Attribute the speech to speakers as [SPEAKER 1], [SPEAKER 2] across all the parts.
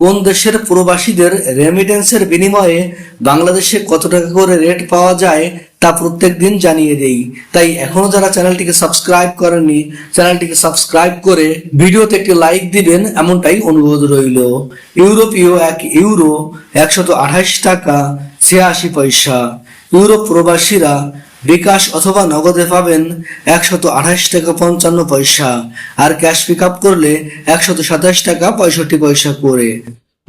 [SPEAKER 1] কোন দেশের প্রবাসীদের রেমিটেন্সের বিনিময়ে বাংলাদেশে কত টাকা করে রেট পাওয়া যায় তা প্রত্যেক দিন জানিয়ে দেই। তাই এখনও যারা চ্যানেলটিকে সাবস্ক্রাইব করেননি, চ্যানেলটিকে সাবস্ক্রাইব করে ভিডিওতে একটি লাইক দিবেন, এমনটাই অনুরোধ রইল। ইউরোপীয় এক ইউরো একশত আঠাশ টাকা ছিয়াশি পয়সা। ইউরোপ প্রবাসীরা বিকাশ অথবা নগদে পাবেন একশত আঠাশ টাকা পঞ্চান্ন পয়সা, আর ক্যাশ পিক আপ করলে একশত সাতাশ টাকা পঁয়ষট্টি পয়সা করে।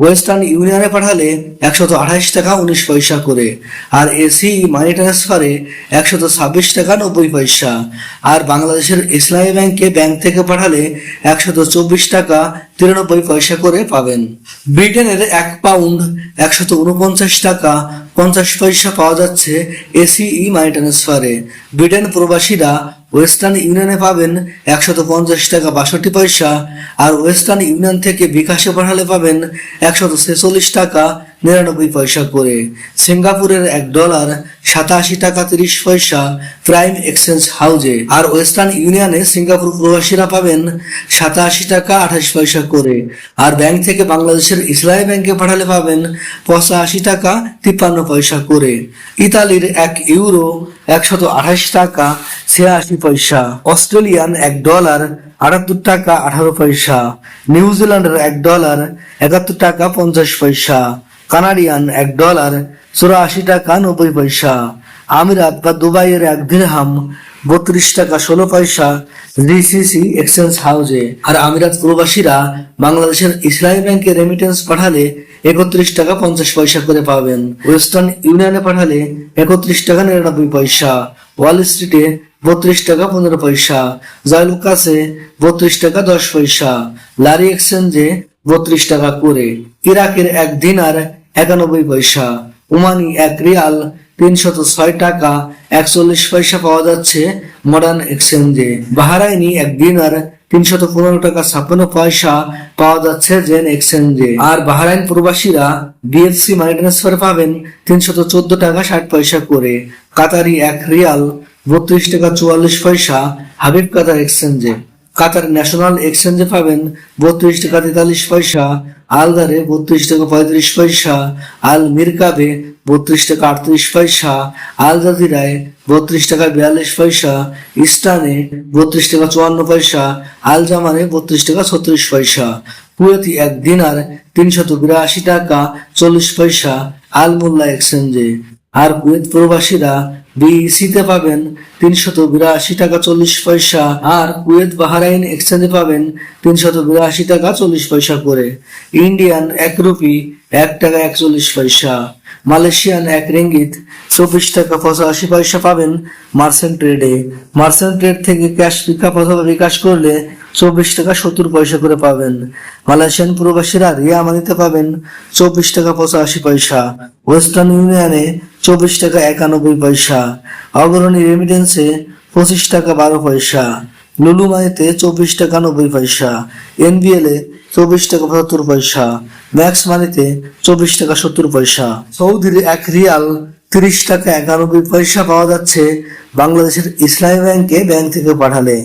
[SPEAKER 1] ওয়েস্টার্ন ইউনিয়নে পাঠালে একশত আঠাশ টাকা উনিশ পয়সা করে, আর এসি মানি ট্রান্সফারে একশত ছাব্বিশ টাকা নব্বই পয়সা। আর বাংলাদেশের ইসলামী ব্যাংকে ব্যাংক থেকে পাঠালে একশত চব্বিশ টাকা তিরানব্বই পয়সা করে পাবেন। ব্রিটেনের এক পাউন্ড একশত উনপঞ্চাশ টাকা পঞ্চাশ পয়সা পাওয়া যাচ্ছে এসিই মানি ট্রান্সফারে। ব্রিটেন প্রবাসীরা ওয়েস্টার্ন ইউনিয়নে পাবেন একশত পঞ্চাশ টাকা বাষট্টি পয়সা, আর ওয়েস্টার্ন ইউনিয়ন থেকে বিকাশে পাঠালে পাবেন একশত ছেচল্লিশ টাকা নিরানব্বই পয়সা করে। সিঙ্গাপুরের এক ডলার সাতাশি টাকা তিরিশ পয়সা প্রাইম এক্সচেঞ্জ হাউজে। আর ওয়েস্টার্ন ইউনিয়নে সিঙ্গাপুর প্রবাসীরা পাবেন সাতাশি টাকা আঠাশ পয়সা করে। আর ব্যাংক থেকে বাংলাদেশের ইসলামী ব্যাংকে পাঠালে পাবেন পঁচাশি টাকা তিপ্পান্ন পয়সা করে। ইতালির এক ইউরো একশত আঠাশ টাকা ছিয়াশি পয়সা। অস্ট্রেলিয়ান এক ডলার আটাত্তর টাকা আঠারো পয়সা। নিউজিল্যান্ডের এক ডলার একাত্তর টাকা পঞ্চাশ পয়সা। কানাডিয়ান এক ডলার চুরাশি টাকা নব্বই পয়সা। আমিরাত বা দুবাইয়ের এক দিরহাম বত্রিশ টাকা ষোলো পয়সা ডিসিসি এক্সচেঞ্জ হাউজে আর আমিরাত প্রবাসীরা বাংলাদেশের ইসলামী ব্যাংকে রেমিটেন্স পাঠালে একত্রিশ টাকা পঞ্চাশ পয়সা করে পাবেন। ওয়েস্টার্ন ইউনিয়নে পাঠালে একত্রিশ টাকা নিরানব্বই পয়সা। ওয়াল স্ট্রিটে বত্রিশ টাকা পনেরো পয়সা। জয়লুকাসে বত্রিশ টাকা দশ পয়সা। লারি এক্সচেঞ্জে বত্রিশ টাকা করে। ইরাকের এক দিনার একানব্বই পয়সা। ওমানি এক রিয়াল, তিনশত ছয় টাকা, একচল্লিশ পয়সা পাওয়া যাচ্ছে মডার্ন এক্সচেঞ্জে বাহারাইনি এক দিনার তিনশত পনেরো টাকা ছাপ্পান্ন পয়সা পাওয়া যাচ্ছে জেন এক্সচেঞ্জে আর বাহারাইন প্রবাসীরা বিএফসি মানি ট্রান্সফার পাবেন তিনশত চোদ্দ টাকা ষাট পয়সা করে। কাতারি এক রিয়াল, বত্রিশ টাকা চুয়াল্লিশ পয়সা হাবিব কাতার এক্সচেঞ্জে কাতার ন্যাশনাল এক্সচেঞ্জে পাবেন বত্রিশ টাকা তেতাল্লিশ পয়সা, আলদারে বত্রিশ টাকা পঁয়ত্রিশ পয়সা, আল মিরকাবে বত্রিশ টাকা আটত্রিশ পয়সা, আল জাজিরায় বত্রিশ টাকা বিয়াল্লিশ পয়সা, ইস্টানে বত্রিশ টাকা চুয়ান্ন পয়সা, আল জামানে বত্রিশ টাকা ছত্রিশ পয়সা। কুয়েতি এক দিনার তিনশত বিরাশি টাকা চল্লিশ পয়সা আল মোল্লা এক্সচেঞ্জে। আর কুয়েত প্রবাসীরা বিসিতে পাবেন তিনশত বিরাশি টাকা চল্লিশ পয়সা, আর কুয়েত বাহারাইন এক্সচেঞ্জে পাবেন তিনশত বিরাশি টাকা চল্লিশ পয়সা করে। ইন্ডিয়ান এক রুপি এক টাকা একচল্লিশ পয়সা। মালয়েশিয়ান এক রিঙ্গিত চব্বিশ টাকা পঁচাশি পয়সা পাবেন মার্সেন্ট ট্রেডে মার্সেন্ট ট্রেড থেকে ক্যাশ পিকআপ অথবা বিকাশ করলে চব্বিশ টাকা সত্তর পয়সা করে পাবেন। মালয়েশিয়ান প্রবাসীরা রিয়া মানিতে পাবেন চব্বিশ টাকা পঁচাশি পয়সা। ওয়েস্টার্ন ইউনিয়নে চব্বিশ টাকা একানব্বই পয়সা। অগ্রণী রেমিটেন্সে পঁচিশ টাকা বারো পয়সা। লুলু মানিতে চব্বিশ টাকা নব্বই পয়সা এনবিএল চব্বিশ টাকা পঁচাত্তর পয়সা ম্যাক্স মানিতে চব্বিশ টাকা সত্তর পয়সা। সৌদির এক রিয়াল তিরিশ টাকা একানব্বই পয়সা পাওয়া যাচ্ছে বাংলাদেশের ইসলামী ব্যাংকে, ব্যাংক থেকে পাঠালে।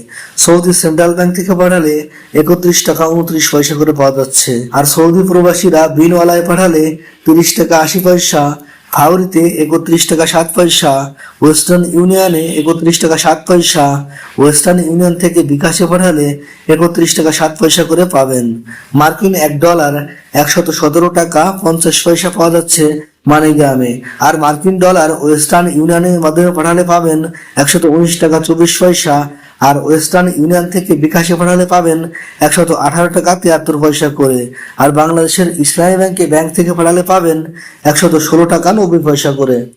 [SPEAKER 1] সৌদি সেন্ট্রাল ব্যাংক থেকে পাঠালে একত্রিশ টাকা উনত্রিশ পয়সা করে পাওয়া যাচ্ছে। আর সৌদি প্রবাসীরা বিনওয়ালায় পাঠালে তিরিশ টাকা আশি পয়সা হাওড়িতে একত্রিশ টাকা সাত পয়সা, ওয়েস্টার্ন ইউনিয়নে একত্রিশ টাকা সাত পয়সা, ওয়েস্টার্ন ইউনিয়ন থেকে বিকাশে পাঠালে একত্রিশ টাকা সাত পয়সা করে পাবেন। মার্কিন এক ডলার একশত সতেরো টাকা পঞ্চাশ পয়সা পাওয়া যাচ্ছে। মানিগ্রামে। আর মার্কিন ডলার ওয়েস্টার্ন ইউনিয়নের মাধ্যমে পাঠালে পাবেন একশত উনিশ টাকা চব্বিশ পয়সা, আর ওয়েস্টার্ন ইউনিয়ন থেকে বিকাশে পাঠালে পাবেন একশত আঠারো টাকা তিয়াত্তর পয়সা করে, আর বাংলাদেশের ইসলামী ব্যাংকে ব্যাংক থেকে পাঠালে পাবেন একশত ষোলো টাকা নব্বই পয়সা করে।